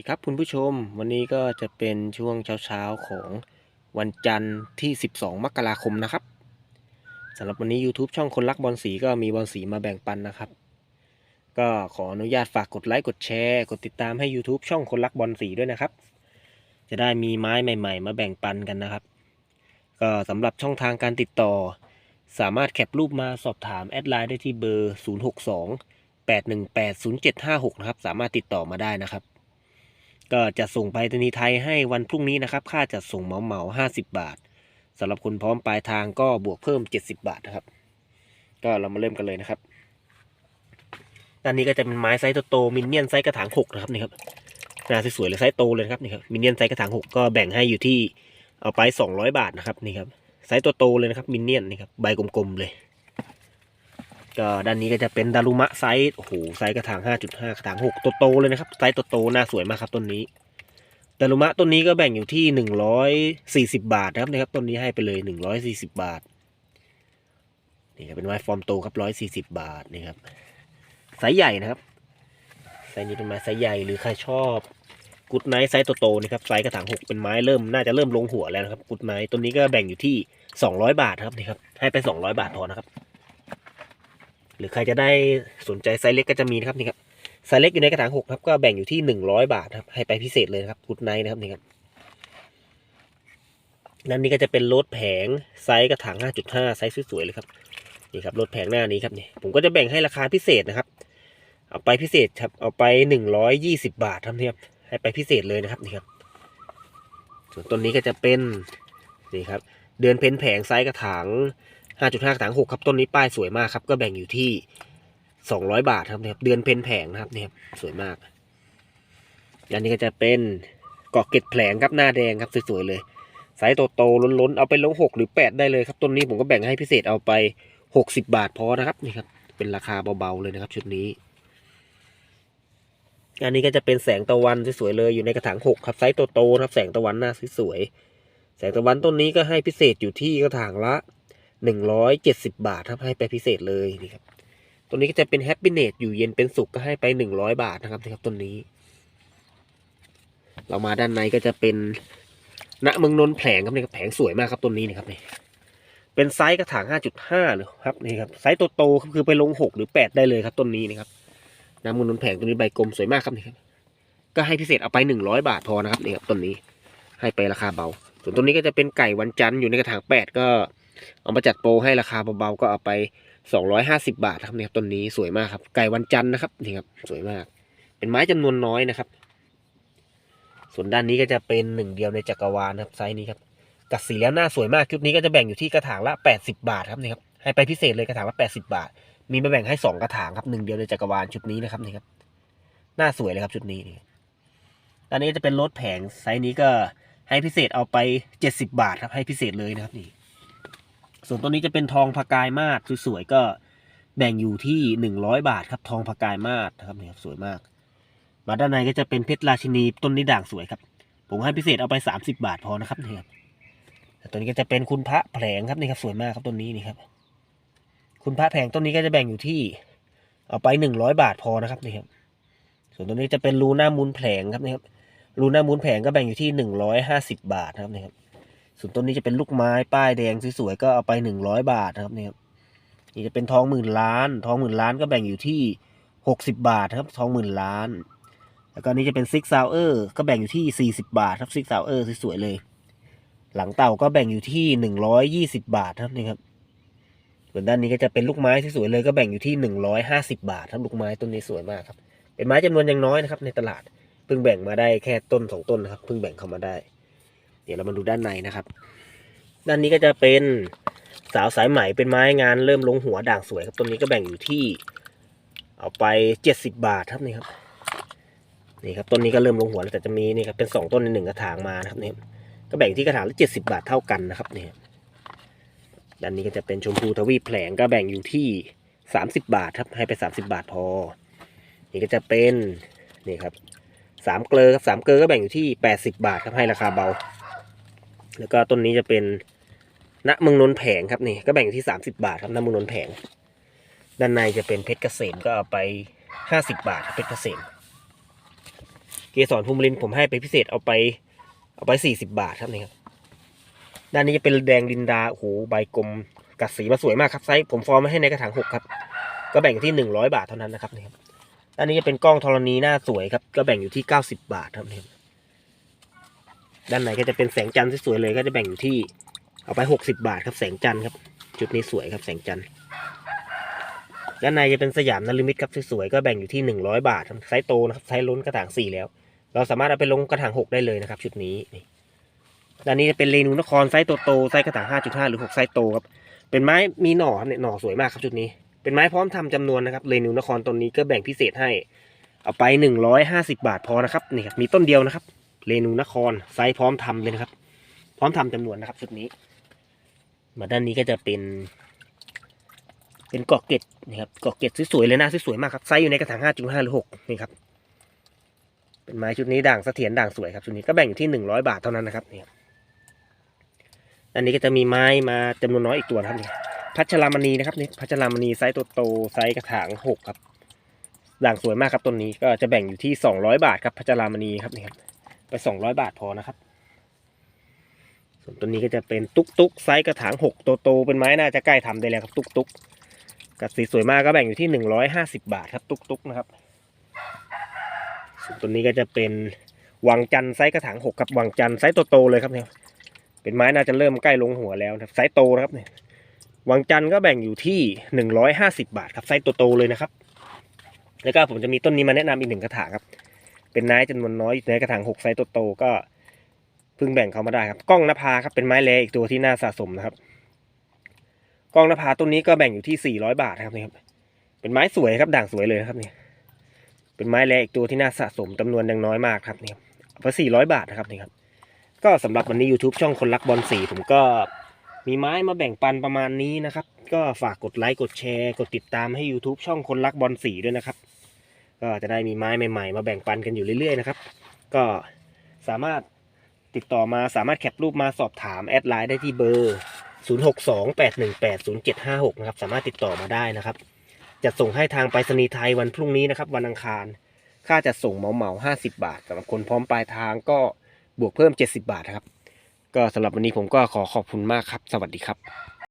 ดีครับคุณผู้ชมวันนี้ก็จะเป็นช่วงเช้าๆของวันจันทร์ที่ 12 มกราคมนะครับสำหรับวันนี้ YouTube ช่องคนรักบอลสีก็มีบอลสีมาแบ่งปันนะครับ ก็ขออนุญาตฝากกดไลค์กดแชร์กดติดตามให้ YouTube ช่องคนรักบอลสีด้วยนะครับ จะได้มีไม้ใหม่ ๆ มาแบ่งปันกันนะครับ ก็สำหรับช่องทางการติดต่อ สามารถแคปรูปมาสอบถามแอดไลน์ได้ที่เบอร์ 062 8180756 นะครับสามารถติดต่อมาได้นะครับ ก็จะส่งไปรษณีย์ไทยให้วันพรุ่งนี้นะครับ ค่าจัดส่งเหมาเหมาห้าสิบบาทสำหรับคนพร้อมปลายทางก็บวกเพิ่มเจ็ดสิบบาทนะครับ ก็เรามาเริ่มกันเลยนะครับด้านนี้ก็จะเป็นไม้ไซส์โตๆมินเนี่ยนไซส์กระถางหกนะครับนี่ครับงานสวยๆเลยไซส์โตเลยครับนี่ครับมินเนี่ยนไซส์กระถางหกก็แบ่งให้อยู่ที่เอาไปสองร้อยบาทนะครับนี่ครับไซส์โตๆเลยนะครับมินเนี่ยนนี่ครับใบกลมๆเลย ก็ด้านนี้ก็จะเป็นดารุมะไซส์โอ้โหไซส์กระถาง 5.5 กระถาง6โตเลยนะครับ ไซส์โตน่าสวยมากครับต้นนี้ดารุมะต้นนี้ก็แบ่งอยู่ที่ 140 บาทนะครับนะครับต้นนี้ให้ไปเลย 140 บาทนี่ครับเป็นไม้ฟอร์มโตครับ 140 บาทนี่ครับไซส์ใหญ่นะครับไซส์นี้เป็นไม้ไซส์ใหญ่หรือใครชอบกุดไนท์ไซส์โตๆนี่ครับไซส์กระถาง6เป็นไม้เริ่มน่าจะเริ่มลงหัวแล้วนะครับกุดไนท์ต้นนี้ก็แบ่งอยู่ที่ 200 บาทครับนี่ครับให้ไป 200 บาทพอนะครับ หรือใครจะได้สนใจไซส์เล็กก็จะมีนะครับนี่ครับไซส์เล็กอยู่ในกระถางหกครับก็แบ่งอยู่ที่หนึ่งร้อยบาทครับให้ไปพิเศษเลยนะครับกุดไนท์นะครับนี่ครับนั่นนี่ก็จะเป็นรถแผงไซส์กระถางห้าจุดห้าไซส์สวยๆเลยครับนี่ครับรถแผงหน้านี้ครับนี่ผมก็จะแบ่งให้ราคาพิเศษนะครับ เอาไปพิเศษครับเอาไปหนึ่งร้อยยี่สิบาทครับนี่ครับให้ไปพิเศษเลยนะครับนี่ครับ ส่วนต้นนี้ก็จะเป็นนี่ครับ เดือนเพ้นแผงไซส์กระถาง 5.5ถาง6ครับต้นนี้ป้ายสวยมากครับ ก็แบ่งอยู่ที่ 200 บาทครับนะครับเดือนเพนแผงนะครับนี่ครับสวยมาก อันนี้ก็จะเป็นเกาะเกล็ดแผลงครับหน้าแดงครับสวยๆเลยไซส์โตๆล้นๆ เอาไปลง6หรือ8ได้เลยครับต้นนี้ผมก็แบ่งให้พิเศษเอาไป60บาทพอนะครับนี่ครับ เป็นราคาเบาๆเลยนะครับชุดนี้ อันนี้ก็จะเป็นแสงตะวันสวยๆเลยอยู่ในกระถาง6ครับไซส์โตๆนะครับ แสงตะวันหน้าสวยๆแสงตะวันต้นนี้ก็ให้พิเศษอยู่ที่กระถางละ หนึ่งร้อยเจ็ดสิบาทครับให้ไปพิเศษเลยนี่ครับตัวนี้ก็จะเป็นแฮปปี้เนตอยู่เย็นเป็นสุขก็ให้ไปหนึ่งร้อยบาทนะครับนะครับต้นนี้ เรามาด้านในก็จะเป็นณเมืองนนแผงครับนี่ครับแผงสวยมากครับต้นนี้นะครับนี่เป็นไซส์กระถางห้าจุดห้าเลยครับนี่ครับไซส์โตๆคือไปลงหกหรือแปดได้เลยครับต้นนี้นะครับณเมืองนนแผงตัวนี้ใบกลมสวยมากครับนี่ครับก็ให้พิเศษเอาไปหนึ่งร้อยบาทพอนะครับนี่ครับต้นนี้ให้ไปราคาเบา ส่วนต้นนี้ก็จะเป็นไก่วันจันทร์อยู่ในกระถางแปดก็ เอามาจัดโปรให้ราคาเบาๆก็เอาไป 250 บาทครับนี่ครับต้นนี้สวยมากครับ ไก่วันจันทร์นะครับนี่ครับสวยมาก เป็นไม้จำนวนน้อยนะครับ ส่วนด้านนี้ก็จะเป็นหนึ่งเดียวในจักรวาลครับไซส์นี้ครับกัดสีแล้วหน้าสวยมากชุดนี้ก็จะแบ่งอยู่ที่กระถางละ 80 บาทครับนี่ครับให้ไปพิเศษเลยกระถางละ 80 บาท มีมาแบ่งให้สองกระถางครับหนึ่งเดียวในจักรวาลชุดนี้นะครับนี่ครับหน้าสวยเลยครับชุดนี้นี่ด้านนี้จะเป็นรถแผงไซส์นี้ก็ให้พิเศษเอาไป 70 บาทครับให้พิเศษเลยนะครับนี่ ส่วนตัวนี้จะเป็นทองพากายมาศสวยๆก็แบ่งอยู่ที่หนึ่งร้อยบาทครับ ทองพากายมาศนะครับนี่ครับสวยมาก มาด้านในก็จะเป็นเพชรราชินีต้นนี้ด่างสวยครับ ผมให้พิเศษเอาไปสามสิบาทพอนะครับนี่ครับตัวนี้ก็จะเป็นคุณพระแผลงครับนี่ครับสวยมากครับต้นนี้นี่ครับ คุณพระแผงต้นนี้ก็จะแบ่งอยู่ที่เอาไปหนึ่งร้อยบาทพอนะครับนี่ครับ ส่วนตัวนี้จะเป็นรูหน้ามูลแผลงครับนี่ครับรูหน้ามูลแผงก็แบ่งอยู่ที่หนึ่งร้อยห้าสิบาทนะครับนี่ครับ ส่วนต้นนี้จะเป็นลูกไม้ป้ายแดงสวยๆก็เอาไปหนึ่งร้อยบาทนะครับนี่ครับนี่จะเป็นทองหมื่นล้าน ทองหมื่นล้านก็แบ่งอยู่ที่หกสิบาทครับ ทองหมื่นล้าน แล้วก็นี่จะเป็นซิกซาวเออร์ก็แบ่งอยู่ที่สี่สิบาทครับซิกซาวเออร์สวยๆเลย หลังเต่าก็แบ่งอยู่ที่หนึ่งร้อยยี่สิบาทครับนี่ครับส่วนด้านนี้ก็จะเป็นลูกไม้สวยๆเลยก็แบ่งอยู่ที่หนึ่งร้อยห้าสิบาทครับลูกไม้ต้นนี้สวยมากครับ เป็นไม้จำนวนยังน้อยนะครับในตลาดเพิ่งแบ่งมาได้แค่ต้นสองต้นนะครับเพิ่งแบ่งเข้ามาได้ ดี๋ยวเรามาดูด้านในนะครับ ด้านนี้ก็จะเป็นสาวสายไหมเป็นไม้งานเริ่มลงหัวด่างสวยครับต้นนี้ก็แบ่งอยู่ที่ เอาไปเจ็ดสิบาทครับนี่ครับนี่ครับต้นนี้ก็เริ่มลงหัวแล้วแต่จะมีนี่ครับเป็นสองต้นในหนึ่งกระถางมานะครับนี่ก็แบ่งที่กระถางละเจ็ดสิบาทเท่ากันนะครับนี่ด้านนี้ก็จะเป็นชมพูทวีแผลงก็แบ่งอยู่ที่สามสิบาทครับให้ไปสามสิบาทพอ นี่ก็จะเป็นนี่ครับสามเกลือครับสามเกลือก็แบ่งอยู่ที่แปดสิบาทครับให้ราคาเบา แล้วก็ต้นนี้จะเป็นณเมืองนนแผงครับนี่ก็แบ่งอยู่ที่สามสิบาทครับณเมืองนนแผง ด้านในจะเป็นเพชรเกษมก็เอาไปห้าสิบาทเพชรเกษมเกสรภูมิลินผมให้ไปพิเศษเอาไปเอาไปสี่สิบาทครับนี่ครับด้านนี้จะเป็นแดงลินดาโอ้โหใบกลมกัดสีมาสวยมากครับไซส์ผมฟอร์มมาให้ในกระถางหกครับ ก็แบ่งที่หนึ่งร้อยบาทเท่านั้นนะครับนี่ครับด้านนี้จะเป็นกล้องธรณีหน้าสวยครับ ก็แบ่งอยู่ที่เก้าสิบาทครับนี่ครับ ด้านในก็จะเป็นแสงจันทร์สวยๆเลยก็จะแบ่งอยู่ที่เอาไปหกสิบาทครับแสงจันทร์ครับ จุดนี้สวยครับแสงจันทร์ด้านในจะเป็นสยามนฤมิตครับสวยๆก็แบ่งอยู่ที่หนึ่งร้อยบาทไซส์โตนะครับไซส์ล้นกระถางสี่แล้ว เราสามารถเอาไปลงกระถางหกได้เลยนะครับ ชุดนี้ด้านนี้จะเป็นเรนูนครไซส์โตๆไซส์กระถางห้าจุดห้าหรือหกไซส์โตครับเป็นไม้มีหน่อเนี่ยหน่อสวยมากครับชุดนี้ เป็นไม้พร้อมทำจำนวนนะครับเรนูนครต้นนี้ก็แบ่งพิเศษให้ เอาไปหนึ่งร้อยห้าสิบาทพอนะครับนี่ครับมีต้นเดียวนะครับ เรนูนครไซส์พร้อมทำเลยนะครับ พร้อมทำจำนวนนะครับชุดนี้ มาด้านนี้ก็จะเป็น เป็นกาะเกตนะครับกาะเกตสวยๆเลยนะสวยๆมากครับไซส์อยู่ในกระถางห้าจุดห้าหรือหกนี่ครับเป็นไม้ชุดนี้ด่างเสถียรด่างสวยครับชุดนี้ก็แบ่งอยู่ที่หนึ่งร้อยบาทเท่านั้นนะครับนี่ครับอันนี้ก็จะมีไม้มาจำนวนน้อยอีกตัวนะครับนี่พัชรามณีนะครับนี่พัชรามณีไซส์โตๆไซส์กระถางหกครับด่างสวยมากครับต้นนี้ก็จะแบ่งอยู่ที่สองร้อยบาทครับพัชรามณีครับนี่ครับ ไปสองร้อยบาทพอนะครับ ส่วนตัวนี้ก็จะเป็นตุ๊กตุ๊กไซส์กระถางหกโตๆเป็นไม้น่าจะใกล้ทำได้แล้วครับตุ๊กตุ๊กกับสีสวยมากก็แบ่งอยู่ที่หนึ่งร้อยห้าสิบาทครับตุ๊กตุ๊กนะครับ ส่วนตัวนี้ก็จะเป็นวังจันไซส์กระถางหกครับวังจันไซส์โตๆเลยครับเนี่ยเป็นไม้น่าจะเริ่มใกล้ลงหัวแล้วนะครับไซส์โตนะครับเนี่ยวังจันก็แบ่งอยู่ที่หนึ่งร้อยห้าสิบาทครับไซส์โตๆเลยนะครับ แล้วก็ผมจะมีต้นนี้มาแนะนำอีกหนึ่งกระถางครับ เป็นไม้จำนวนน้อยในกระถางหกไซส์โตๆก็เพิ่งแบ่งเขามาได้ครับกล้องนภาครับเป็นไม้แลอีกตัวที่น่าสะสมนะครับกล้องนภาต้นนี้ก็แบ่งอยู่ที่สี่ร้อยบาทนะครับนี่ครับเป็นไม้สวยครับด่างสวยเลยนะครับนี่เป็นไม้แรอีกตัวที่น่าสะสมจำนวนยังน้อยมากครับนี่ครับเอาไปสี่ร้อยบาทนะครับนี่ครับก็สำหรับวันนี้ YouTube ช่องคนรักบอลสีผมก็มีไม้มาแบ่งปันประมาณนี้นะครับ ก็ฝากกดไลค์กดแชร์ กดติดตามให้ YouTube ช่องคนรักบอลสีด้วยนะครับ ก็จะได้มีไม้ใหม่ ๆ มาแบ่งปันกันอยู่เรื่อยๆนะครับ ก็สามารถติดต่อมาสามารถแคปรูปมาสอบถามแอดไลน์ได้ที่เบอร์ 0628180756 นะครับ สามารถติดต่อมาได้นะครับ จะส่งให้ทางไปรษณีย์ไทยวันพรุ่งนี้นะครับ วันอังคาร ค่าจะส่งเหมาเหมาห้าสิบาทสำหรับคนพร้อมปลายทางก็บวกเพิ่มเจ็ดสิบาทนะครับ ก็สำหรับวันนี้ผมก็ขอขอบคุณมากครับ สวัสดีครับ